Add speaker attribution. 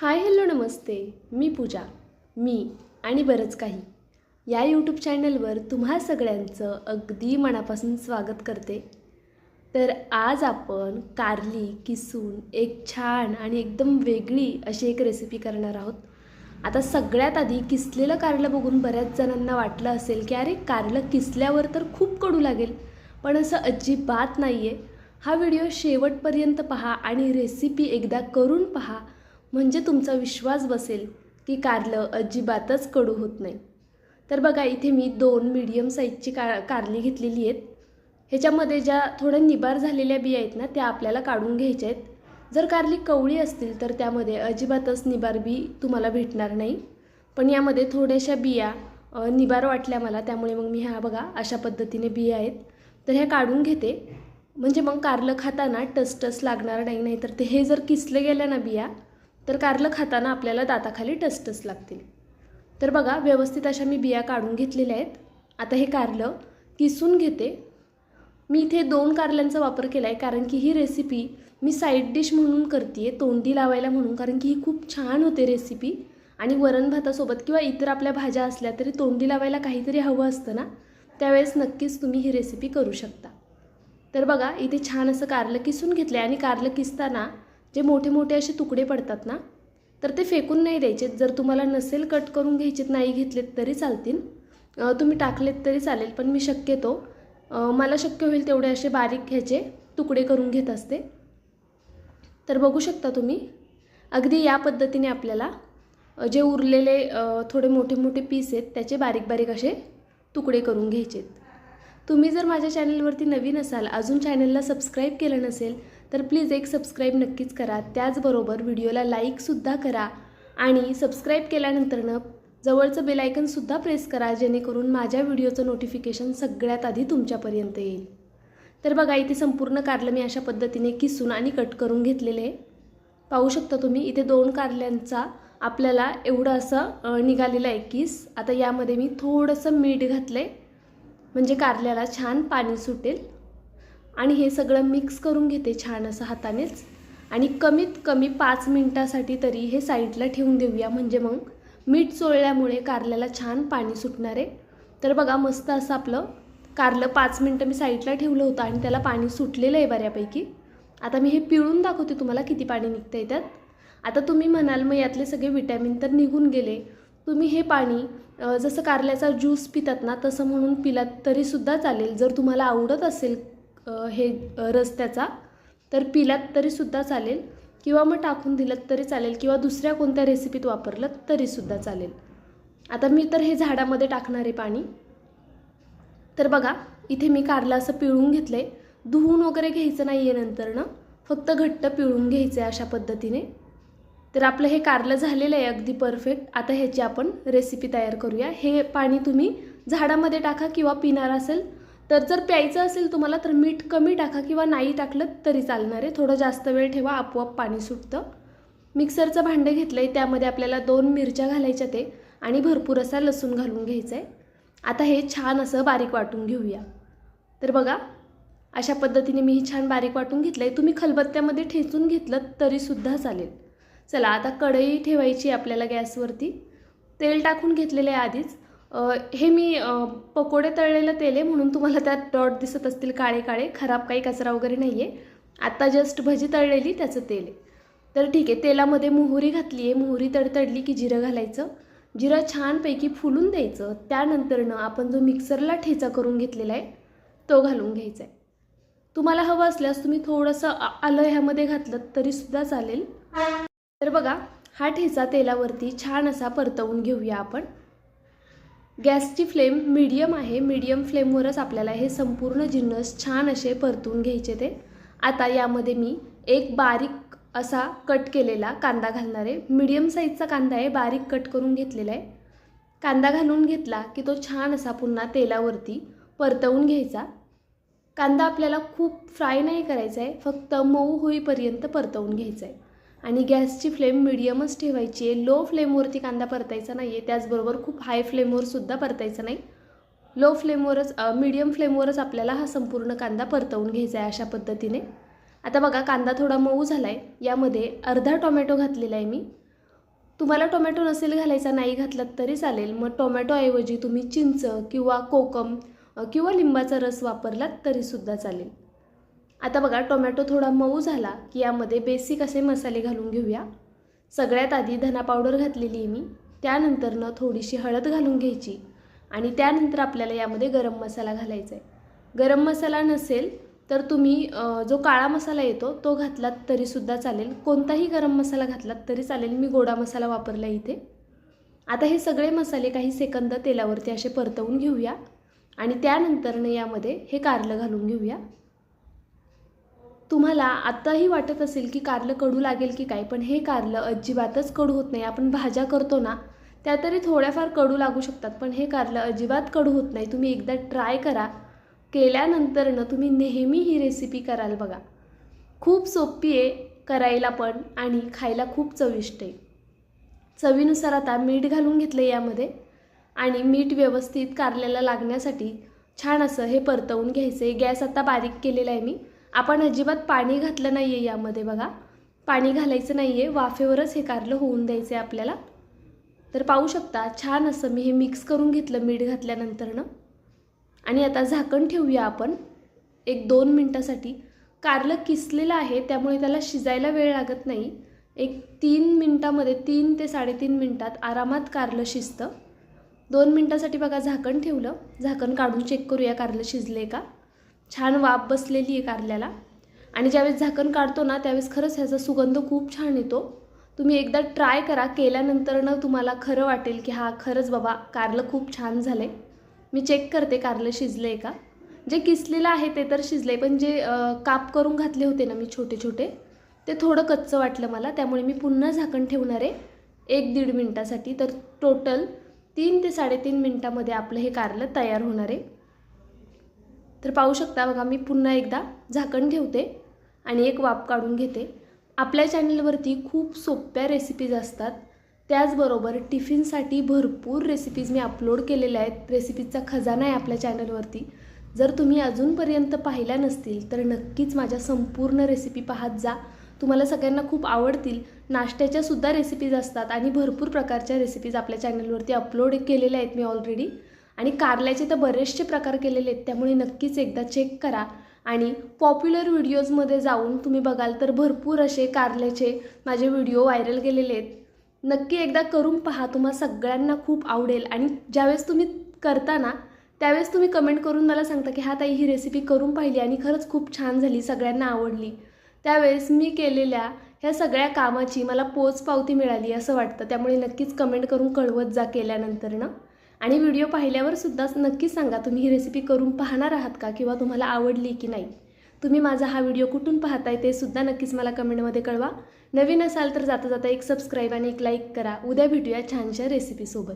Speaker 1: Hi hello नमस्ते. मी पूजा. मी आणि बरंच काही. या यूट्यूब चॅनलवर तुम्हा सगळ्यांचं अगदी मनापासून स्वागत करते. तर आज आपण कारली किसून एक छान आणि एकदम वेगळी अशी एक रेसिपी करणार आहोत. आता सगळ्यात आधी किसलेलं कारलं बघून बऱ्याच जणांना वाटलं असेल की अरे कारलं किसल्यावर तर खूप कडू लागेल. पण असं अजिबात नाही आहे हा व्हिडिओ शेवटपर्यंत पहा आणि रेसिपी एकदा करून पहा. म्हणजे तुमचा विश्वास बसेल की कारलं अजिबातच कडू होत नाही. तर बघा इथे मी दोन मीडियम साईजची का कारली घेतलेली आहेत. ह्याच्यामध्ये ज्या थोड्या निबार झालेल्या बिया आहेत ना त्या आपल्याला काढून घ्यायच्या आहेत. जर कारली कवळी असतील तर त्यामध्ये अजिबातच निबार बी तुम्हाला भेटणार नाही. पण यामध्ये थोड्याशा बिया निबार वाटल्या मला त्यामुळे मग मी ह्या बघा अशा पद्धतीने बिया आहेत. तर ह्या काढून घेते. म्हणजे मग कारलं खाताना टसटस लागणार नाही नाही तर ते हे जर किसले गेलं ना बिया तर कारलं खाताना आपल्याला दाताखाली टसटस लागतील. तर बघा व्यवस्थित अशा मी बिया काढून घेतलेल्या आहेत. आता हे कारलं किसून घेते. मी इथे दोन कारल्यांचा वापर केला आहे कारण की ही रेसिपी मी साईड डिश म्हणून करते आहे तोंडी लावायला म्हणून कारण की ही खूप छान होते रेसिपी आणि वरण भातासोबत किंवा इतर आपल्या भाज्या असल्या तरी तोंडी लावायला काहीतरी हवं असतं ना त्यावेळेस नक्कीच तुम्ही ही रेसिपी करू शकता. तर बघा इथे छान असं कारलं किसून घेतलं आहे आणि कारलं किसताना जे मोठे मोठे असे तुकडे पडतात ना तर ते फेकून नाही द्यायचेत जर तुम्हाला नसेल कट करून घ्यायचेत नाही घेतलेत तरी चालतील. तुम्ही टाकलेत तरी चालेल पण मी शक्यतो मला शक्य होईल तेवढे असे बारीक घ्यायचे तुकडे करून घेत असते. तर बघू शकता तुम्ही अगदी या पद्धतीने आपल्याला जे उरलेले थोडे मोठे मोठे पीस आहेत त्याचे बारीक बारीक असे तुकडे करून घ्यायचे तुम्ही जर माझ्या चॅनलवरती नवीन असाल अजून चॅनलला सबस्क्राईब केलं नसेल तर प्लीज एक सबस्क्राईब नक्कीच करा. त्याचबरोबर व्हिडिओला लाईकसुद्धा करा. आणि सबस्क्राईब केल्यानंतरनं जवळचं बेलायकनसुद्धा प्रेस करा जेणेकरून माझ्या व्हिडिओचं नोटिफिकेशन सगळ्यात आधी तुमच्यापर्यंत येईल. तर बघा इथे संपूर्ण कारलं मी अशा पद्धतीने किसून आणि कट करून घेतलेले आहे. पाहू शकता तुम्ही इथे दोन कारल्यांचा आपल्याला एवढं असं निघालेलं आहे किस. आता यामध्ये मी थोडंसं मीठ घातलं आहे म्हणजे कारल्याला छान पाणी सुटेल. आणि हे सगळं मिक्स करून घेते छान असं हातानेच. आणि कमीत कमी पाच मिनटासाठी तरी हे साईडला ठेवून देऊया. म्हणजे मग मीठ चोळल्यामुळे कारल्याला छान पाणी सुटणार. आहे तर बघा मस्त असं आपलं कारलं पाच मिनटं मी साईडला ठेवलं होतं आणि त्याला पाणी सुटलेलं आहे बऱ्यापैकी. आता मी हे पिळून दाखवते तुम्हाला किती पाणी निघतं आहे त्यात. आता तुम्ही म्हणाल मग यातले सगळे विटॅमिन तर निघून गेले. तुम्ही हे पाणी जसं कारल्याचा ज्यूस पितात ना तसं म्हणून पिलात तरीसुद्धा चालेल. जर तुम्हाला आवडत असेल हे रस्त्याचा रस त्याचा तर पिलात तरीसुद्धा चालेल किंवा मग टाकून दिलं तरी चालेल किंवा दुसऱ्या कोणत्या रेसिपीत वापरलं तरीसुद्धा चालेल. आता मी तर हे झाडामध्ये टाकणार आहे पाणी. तर बघा इथे मी कारलं असं पिळून घेतलं आहे धुवून वगैरे घ्यायचं नाही आहे नंतर ना. फक्त घट्ट पिळून घ्यायचं आहे अशा पद्धतीने. तर आपलं हे कारलं झालेलं आहे अगदी परफेक्ट. आता ह्याची आपण रेसिपी तयार करूया. हे पाणी तुम्ही झाडामध्ये टाका किंवा पिणार असेल तर जर प्यायचं असेल तुम्हाला तर मीठ कमी टाका किंवा नाही टाकलं तरी चालणार आहे. थोडं जास्त वेळ ठेवा आपोआप पाणी सुटतं. मिक्सरचं भांडं घेतलं आहे त्यामध्ये आपल्याला दोन मिरच्या घालायच्या ते आणि भरपूर असा लसूण घालून घ्यायचा आहे आता हे छान असं बारीक वाटून घेऊया. तर बघा अशा पद्धतीने मी ही छान बारीक वाटून घेतलं आहे तुम्ही खलबत्त्यामध्ये ठेचून घेतलं तरीसुद्धा चालेल. चला आता कढई ठेवायची आहे आपल्याला गॅसवरती. तेल टाकून घेतलेलं आहे आधीच. हे मी पकोडे तळलेलं तेल आहे म्हणून तुम्हाला त्यात डॉट दिसत असतील काळे काळे खराब काही कचरा वगैरे नाही आहे आत्ता जस्ट भजी तळलेली त्याचं तेल आहे. तर ठीक आहे तेलामध्ये मोहरी घातली आहे. मोहरी तडतडली की जिरं घालायचं. जिरं छानपैकी फुलून द्यायचं. त्यानंतरनं आपण जो मिक्सरला ठेचा करून घेतलेला आहे तो घालून घ्यायचा आहे. तुम्हाला हवं असल्यास तुम्ही थोडंसं आलं ह्यामध्ये घातलं तरीसुद्धा चालेल. तर बघा हा ठेचा तेलावरती छान असा परतवून घेऊया आपण. गॅसची फ्लेम मीडियम आहे. मीडियम फ्लेमवरच आपल्याला हे संपूर्ण जिन्नस छान असे परतून घ्यायचे ते. आता यामध्ये मी एक बारीक असा कट केलेला कांदा घालणार आहे. मीडियम साईजचा कांदा आहे. बारीक कट करून घेतलेला आहे. कांदा घालून घेतला की तो छान असा पुन्हा तेलावरती परतवून घ्यायचा. कांदा आपल्याला खूप फ्राय नाही करायचा आहे. फक्त मऊ होईपर्यंत परतवून घ्यायचा आहे. आणि गॅसची फ्लेम मिडियमच ठेवायची आहे. लो फ्लेमवरती कांदा परतायचा नाही आहे त्याचबरोबर खूप हाय फ्लेमवर सुद्धा परतायचा नाही. लो फ्लेमवरच मीडियम फ्लेमवरच आपल्याला हा संपूर्ण कांदा परतवून घ्यायचा आहे अशा पद्धतीने. आता बघा कांदा थोडा मऊ झाला आहे यामध्ये अर्धा टोमॅटो घातलेला आहे मी. तुम्हाला टोमॅटो नसेल घालायचा नाही घातलात तरी चालेल. मग टोमॅटोऐवजी तुम्ही चिंच किंवा कोकम किंवा लिंबाचा रस वापरलात तरीसुद्धा चालेल. आता बघा टोमॅटो थोडा मऊ झाला की यामध्ये बेसिक असे मसाले घालून घेऊया. सगळ्यात आधी धना पावडर घातलेली आहे मी. त्यानंतरनं थोडीशी हळद घालून घ्यायची आणि त्यानंतर आपल्याला यामध्ये गरम मसाला घालायचा आहे गरम मसाला नसेल तर तुम्ही जो काळा मसाला येतो तो घातलात तरीसुद्धा चालेल. कोणताही गरम मसाला घातलात तरी चालेल. मी गोडा मसाला वापरला इथे. आता हे सगळे मसाले काही सेकंद तेलावरती असे परतवून घेऊया आणि त्यानंतरनं यामध्ये हे कारलं घालून घेऊया. तुम्हाला आत्ताही वाटत असेल की कारलं कडू लागेल की काय पण हे कारलं अजिबातच कडू होत नाही. आपण भाज्या करतो ना त्या तरी थोड्याफार कडू लागू शकतात पण हे कारलं अजिबात कडू होत नाही. तुम्ही एकदा ट्राय करा. केल्यानंतरनं तुम्ही नेहमी ही रेसिपी कराल बघा. खूप सोपी आहे करायला पण आणि खायला खूप चविष्ट आहे. चवीनुसार आता मीठ घालून घेतलं यामध्ये आणि मीठ व्यवस्थित कारल्याला लागण्यासाठी छान असं हे परतवून घ्यायचं आहे गॅस आता बारीक केलेला आहे मी. आपण अजिबात पाणी घातलं नाही आहे यामध्ये बघा. पाणी घालायचं नाही आहे वाफेवरच हे कारलं होऊन द्यायचं आहे आपल्याला. तर पाहू शकता छान असं मी हे मिक्स करून घेतलं मीठ घातल्यानंतरनं. आणि आता झाकण ठेवूया आपण. एक दोन मिनटासाठी. कारलं किसलेलं आहे त्यामुळे त्याला शिजायला वेळ लागत नाही. एक तीन मिनटामध्ये तीन ते साडेतीन मिनटात आरामात कारलं शिजतं. दोन मिनटासाठी बघा झाकण ठेवलं. झाकण काढून चेक करूया कारलं शिजले का. छान वाफ बसलेली आहे कारल्याला. आणि ज्यावेळेस झाकण काढतो ना त्यावेळेस खरंच ह्याचा सुगंध खूप छान येतो. तुम्ही एकदा ट्राय करा केल्यानंतरनं तुम्हाला खरं वाटेल की हा खरंच बाबा कारलं खूप छान झालं आहे मी चेक करते कारलं शिजलं आहे का. जे किसलेलं आहे ते तर शिजले पण जे काप करून घातले होते ना मी छोटे छोटे ते थोडं कच्चं वाटलं मला. त्यामुळे मी पुन्हा झाकण ठेवणार आहे एक दीड मिनटासाठी. तर टोटल तीन ते साडेतीन मिनटामध्ये आपलं हे कारलं तयार होणार आहे. तर पाहू शकता बघा मी पुन्हा एकदा झाकण ठेवते आणि एक वाफ काढून घेते. आपल्या चॅनलवरती खूप सोप्या रेसिपीज असतात. त्याचबरोबर टिफिनसाठी भरपूर रेसिपीज मी अपलोड केलेल्या आहेत. रेसिपीजचा खजाना आहे आपल्या चॅनलवरती. जर तुम्ही अजूनपर्यंत पाहिल्या नसतील तर नक्कीच माझ्या संपूर्ण रेसिपी पाहत जा. तुम्हाला सगळ्यांना खूप आवडतील. नाश्त्याच्या सुद्धा रेसिपीज असतात आणि भरपूर प्रकारच्या रेसिपीज आपल्या चॅनलवरती अपलोड केलेल्या आहेत मी ऑलरेडी आणि कारल्याचे तर बरेचसे प्रकार केलेले आहेत त्यामुळे नक्कीच एकदा चेक करा. आणि पॉप्युलर व्हिडिओजमध्ये जाऊन तुम्ही बघाल तर भरपूर असे कारल्याचे माझे व्हिडिओ व्हायरल गेलेले आहेत. नक्की एकदा करून पहा तुम्हा सगळ्यांना खूप आवडेल. आणि ज्यावेळेस तुम्ही करता ना त्यावेळेस तुम्ही कमेंट करून मला सांगता की हा ताई ही रेसिपी करून पाहिली आणि खरंच खूप छान झाली सगळ्यांना आवडली. त्यावेळेस मी केलेल्या ह्या सगळ्या कामाची मला पोचपावती मिळाली असं वाटतं. त्यामुळे नक्कीच कमेंट करून कळवत जा केल्यानंतरनं. आणि व्हिडिओ पाहिल्यावर सुद्धा नक्कीच सांगा तुम्ही ही रेसिपी करून पाहणार आहात का किंवा तुम्हाला आवडली की नाही? तुम्ही माझा हा व्हिडिओ कुठून पाहताय ते सुद्धा नक्कीच मला कमेंटमध्ये कळवा. नवीन असाल तर जाता जाता एक सबस्क्राईब आणि एक लाईक करा. उद्या भेटूया छानशा रेसिपीसोबत